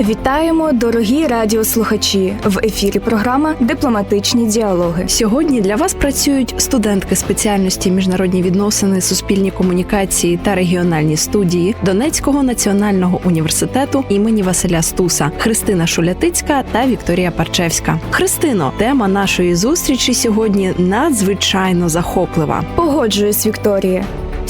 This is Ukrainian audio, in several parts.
Вітаємо, дорогі радіослухачі! В ефірі програма Дипломатичні діалоги. Сьогодні для вас працюють студентки спеціальності міжнародні відносини, суспільні комунікації та регіональні студії Донецького національного університету імені Василя Стуса, Христина Шулятицька та Вікторія Парчевська. Христино, тема нашої зустрічі сьогодні надзвичайно захоплива. Погоджуюсь, Вікторія.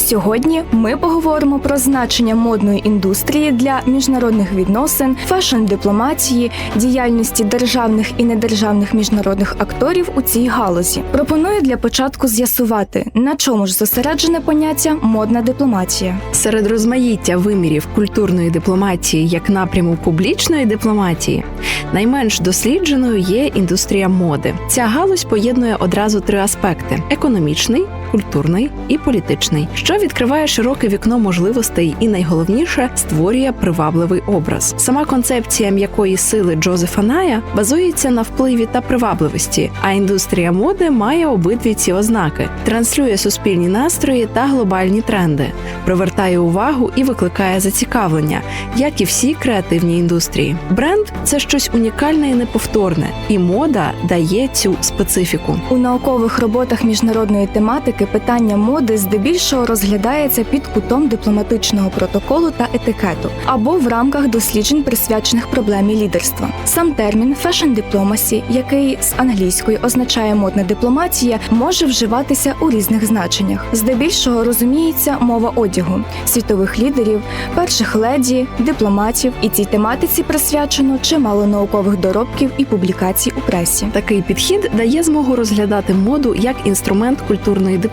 Сьогодні ми поговоримо про значення модної індустрії для міжнародних відносин, фешн-дипломатії, діяльності державних і недержавних міжнародних акторів у цій галузі. Пропоную для початку з'ясувати, на чому ж зосереджене поняття модна дипломатія. Серед розмаїття вимірів культурної дипломатії як напряму публічної дипломатії найменш дослідженою є індустрія моди. Ця галузь поєднує одразу три аспекти: економічний, культурний і політичний, що відкриває широке вікно можливостей і найголовніше створює привабливий образ. Сама концепція м'якої сили Джозефа Ная базується на впливі та привабливості, а індустрія моди має обидві ці ознаки: транслює суспільні настрої та глобальні тренди, привертає увагу і викликає зацікавлення, як і всі креативні індустрії. Бренд це щось унікальне і неповторне, і мода дає цю специфіку. У наукових роботах міжнародної тематики питання моди здебільшого розглядається під кутом дипломатичного протоколу та етикету або в рамках досліджень, присвячених проблемі лідерства. Сам термін «fashion diplomacy», який з англійської означає модна дипломатія, може вживатися у різних значеннях. Здебільшого розуміється мова одягу, світових лідерів, перших леді, дипломатів, і цій тематиці присвячено чимало наукових доробків і публікацій у пресі. Такий підхід дає змогу розглядати моду як інструмент культурної дипломатії,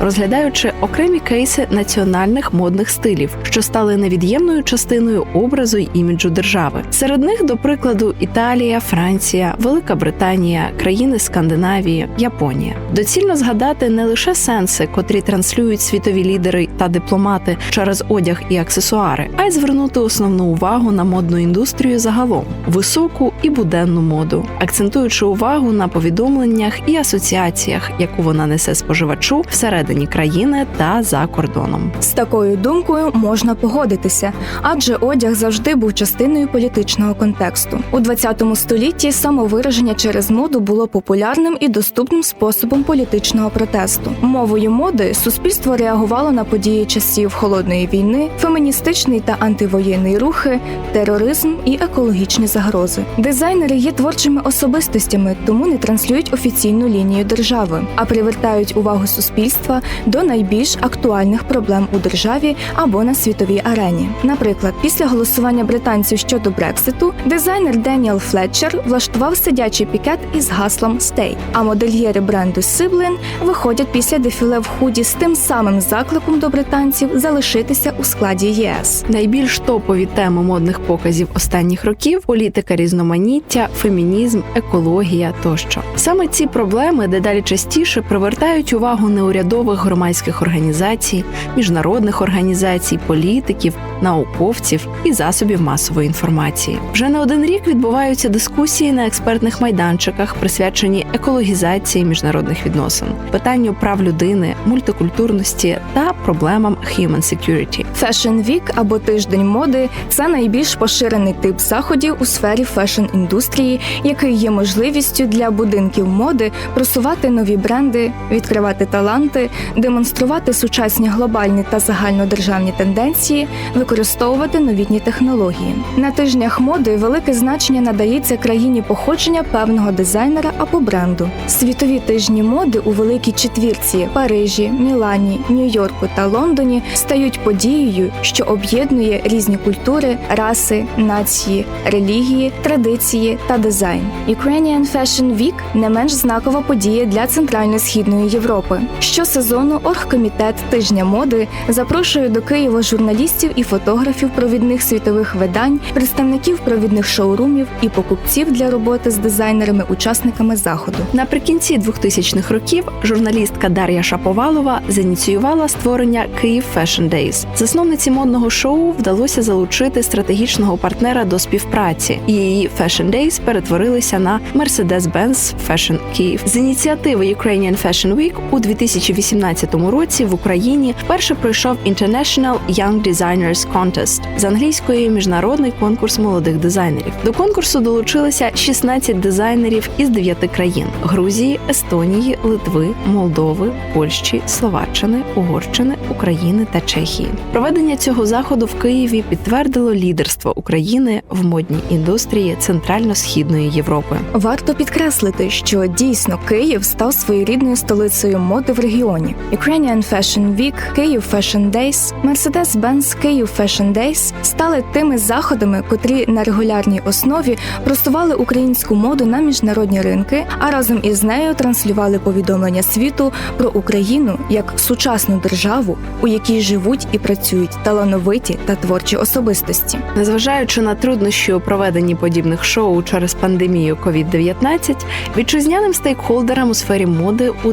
розглядаючи окремі кейси національних модних стилів, що стали невід'ємною частиною образу й іміджу держави. Серед них, до прикладу, Італія, Франція, Велика Британія, країни Скандинавії, Японія. Доцільно згадати не лише сенси, котрі транслюють світові лідери та дипломати через одяг і аксесуари, а й звернути основну увагу на модну індустрію загалом, високу і буденну моду, акцентуючи увагу на повідомленнях і асоціаціях, яку вона несе споживачу всередині країни та за кордоном. З такою думкою можна погодитися, адже одяг завжди був частиною політичного контексту. У 20 столітті самовираження через моду було популярним і доступним способом політичного протесту. Мовою моди суспільство реагувало на події часів холодної війни, феміністичний та антивоєнний рухи, тероризм і екологічні загрози. Дизайнери є творчими особистостями, тому не транслюють офіційну лінію держави, а привертають увагу суспільства до найбільш актуальних проблем у державі або на світовій арені. Наприклад, після голосування британців щодо Брекситу, дизайнер Деніел Флетчер влаштував сидячий пікет із гаслом «Stay», а модельєри бренду Сиблин виходять після дефіле в худі з тим самим закликом до британців залишитися у складі ЄС. Найбільш топові теми модних показів останніх років політика різноманіття, фемінізм, екологія тощо. Саме ці проблеми дедалі частіше привертають увагу неурядових громадських організацій, міжнародних організацій, політиків, науковців і засобів масової інформації. Вже не один рік відбуваються дискусії на експертних майданчиках, присвячені екологізації міжнародних відносин, питанню прав людини, мультикультурності та проблемам human security. Fashion Week або тиждень моди це найбільш поширений тип заходів у сфері фешн-індустрії, який є можливістю для будинків моди просувати нові бренди, відкривати таланти, демонструвати сучасні глобальні та загальнодержавні тенденції, використовувати новітні технології. На тижнях моди велике значення надається країні походження певного дизайнера або бренду. Світові тижні моди у великій четвірці Парижі, Мілані, Нью-Йорку та Лондоні стають подією, що об'єднує різні культури, раси, нації, релігії, традиції та дизайн. Ukrainian Fashion Week не менш знакова подія для центрально-східної Європи. Європи. Щосезону оргкомітет тижня моди запрошує до Києва журналістів і фотографів провідних світових видань, представників провідних шоурумів і покупців для роботи з дизайнерами-учасниками заходу. Наприкінці 2000-х років журналістка Дар'я Шаповалова зініціювала створення Київ Fashion Days. Засновниці модного шоу вдалося залучити стратегічного партнера до співпраці, її Fashion Days перетворилися на Mercedes-Benz Fashion Київ. З ініціативи Ukrainian Fashion Week у 2018 році в Україні вперше пройшов International Young Designers Contest з англійської міжнародний конкурс молодих дизайнерів. До конкурсу долучилися 16 дизайнерів із 9 країн: Грузії, Естонії, Литви, Молдови, Польщі, Словаччини, Угорщини, України та Чехії. Проведення цього заходу в Києві підтвердило лідерство України в модній індустрії Центрально-східної Європи. Варто підкреслити, що дійсно Київ став своєрідною столицею моди в регіоні. Ukrainian Fashion Week, Київ Fashion Days, Mercedes-Benz Київ Fashion Days стали тими заходами, котрі на регулярній основі просували українську моду на міжнародні ринки, а разом із нею транслювали повідомлення світу про Україну як сучасну державу, у якій живуть і працюють талановиті та творчі особистості. Незважаючи на труднощі у проведенні подібних шоу через пандемію COVID-19, вітчизняним стейкхолдерам у сфері моди у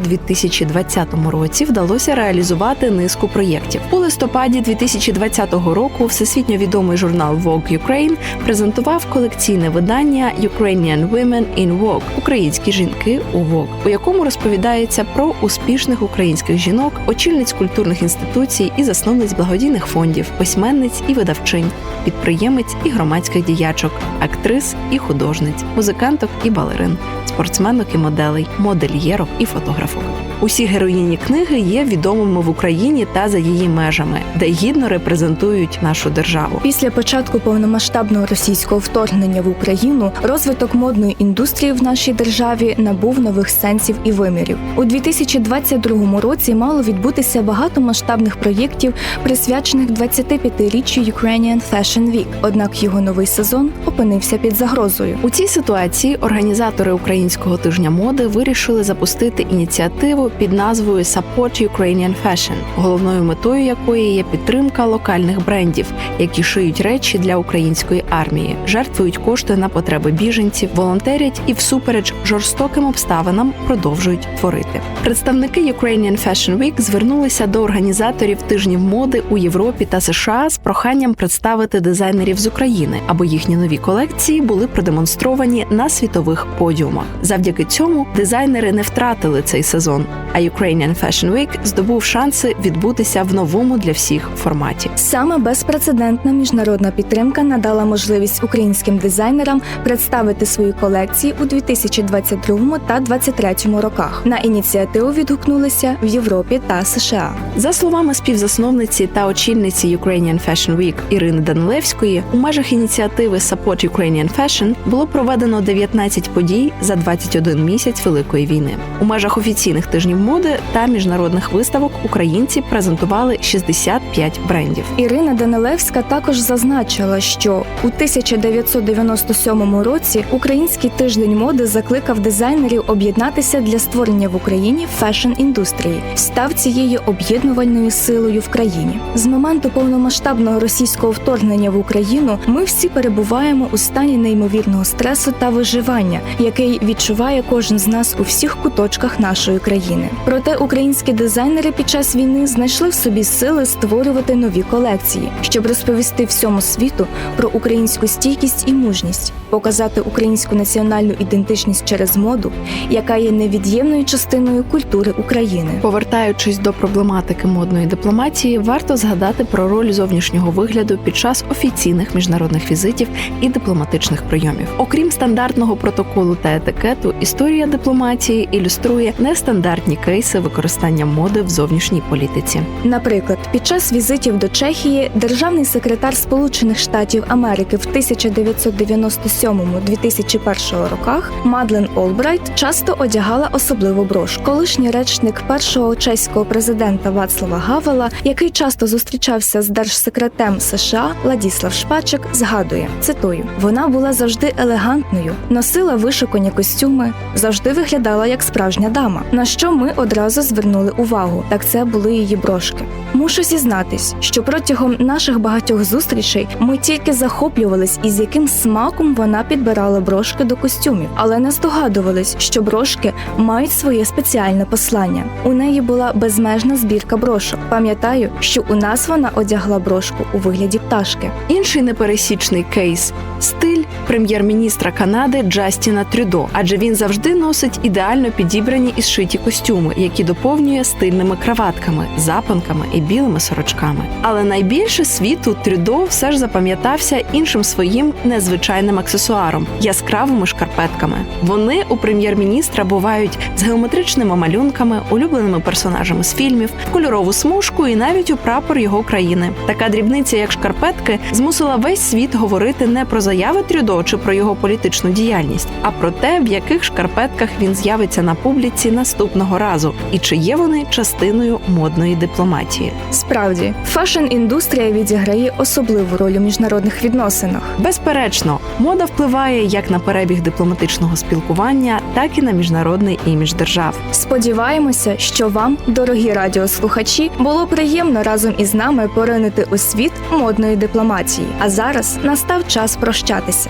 2020 році вдалося реалізувати низку проєктів. У листопаді 2020 року всесвітньо відомий журнал Vogue Ukraine презентував колекційне видання Ukrainian Women in Vogue – Українські жінки у Vogue, у якому розповідається про успішних українських жінок, очільниць культурних інституцій і засновниць благодійних фондів, письменниць і видавчинь, підприємець і громадських діячок, актрис і художниць, музиканток і балерин, спортсменок і моделей, модельєрок і фотографок. Усі героїні книги є відомими в Україні та за її межами, де гідно репрезентують нашу державу. Після початку повномасштабного російського вторгнення в Україну розвиток модної індустрії в нашій державі набув нових сенсів і вимірів. У 2022 році мало відбутися багато масштабних проєктів, присвячених 25-річчю Ukrainian Fashion Week. Однак його новий сезон опинився під загрозою. У цій ситуації організатори українського тижня моди вирішили запустити ініціативу під назвою Support Ukrainian Fashion, головною метою якої є підтримка локальних брендів, які шиють речі для української армії, жертвують кошти на потреби біженців, волонтерять і всупереч жорстоким обставинам продовжують творити. Представники Ukrainian Fashion Week звернулися до організаторів тижнів моди у Європі та США з проханням представити дизайнерів з України, аби їхні нові колекції були продемонстровані на світових подіумах. Завдяки цьому дизайнери не втратили цей сезон. А Ukrainian Fashion Week здобув шанси відбутися в новому для всіх форматі. Саме безпрецедентна міжнародна підтримка надала можливість українським дизайнерам представити свої колекції у 2022 та 2023 роках. На ініціативу відгукнулися в Європі та США. За словами співзасновниці та очільниці Ukrainian Fashion Week Ірини Данилевської, у межах ініціативи Support Ukrainian Fashion було проведено 19 подій за 21 місяць великої війни. У межах офіційних тижнів моди та міжнародних виставок українці презентували 65 брендів. Ірина Данилевська також зазначила, що у 1997 році Український тиждень моди закликав дизайнерів об'єднатися для створення в Україні фешн-індустрії, став цією об'єднувальною силою в країні. З моменту повномасштабного російського вторгнення в Україну ми всі перебуваємо у стані неймовірного стресу та виживання, який відчуває кожен з нас у всіх куточках нашої країни. Проте українські дизайнери під час війни знайшли в собі сили створювати нові колекції, щоб розповісти всьому світу про українську стійкість і мужність, показати українську національну ідентичність через моду, яка є невід'ємною частиною культури України. Повертаючись до проблематики модної дипломатії, варто згадати про роль зовнішнього вигляду під час офіційних міжнародних візитів і дипломатичних прийомів. Окрім стандартного протоколу та етикету, історія дипломатії ілюструє нестандартні кейси використання моди в зовнішній політиці. Наприклад, під час візитів до Чехії державний секретар Сполучених Штатів Америки в 1997-2001 роках Мадлен Олбрайт часто одягала особливу брошку. Колишній речник першого чеського президента Вацлава Гавела, який часто зустрічався з держсекретем США Ладіслав Шпачик, згадує цитую: вона була завжди елегантною, носила вишукані костюми, завжди виглядала як справжня дама. На що ми ми одразу звернули увагу, так це були її брошки. Мушу зізнатись, що протягом наших багатьох зустрічей ми тільки захоплювались, із яким смаком вона підбирала брошки до костюмів, але не здогадувались, що брошки мають своє спеціальне послання. У неї була безмежна збірка брошок. Пам'ятаю, що у нас вона одягла брошку у вигляді пташки. Інший непересічний кейс стиль прем'єр-міністра Канади Джастіна Трюдо, адже він завжди носить ідеально підібрані і зшиті костюми, які доповнює стильними краватками, запанками і білими сорочками. Але найбільше світу Трюдо все ж запам'ятався іншим своїм незвичайним аксесуаром яскравими шкарпетками. Вони у прем'єр-міністра бувають з геометричними малюнками, улюбленими персонажами з фільмів, в кольорову смужку і навіть у прапор його країни. Така дрібниця, як шкарпетки, змусила весь світ говорити не про заяви Трюдо чи про його політичну діяльність, а про те, в яких шкарпетках він з'явиться на публіці наступного разу, і чи є вони частиною модної дипломатії. Справді, фешн-індустрія відіграє особливу роль у міжнародних відносинах. Безперечно, мода впливає як на перебіг дипломатичного спілкування, так і на міжнародний імідж держав. Сподіваємося, що вам, дорогі радіослухачі, було приємно разом із нами поринити у світ модної дипломатії. А зараз настав час прощатися.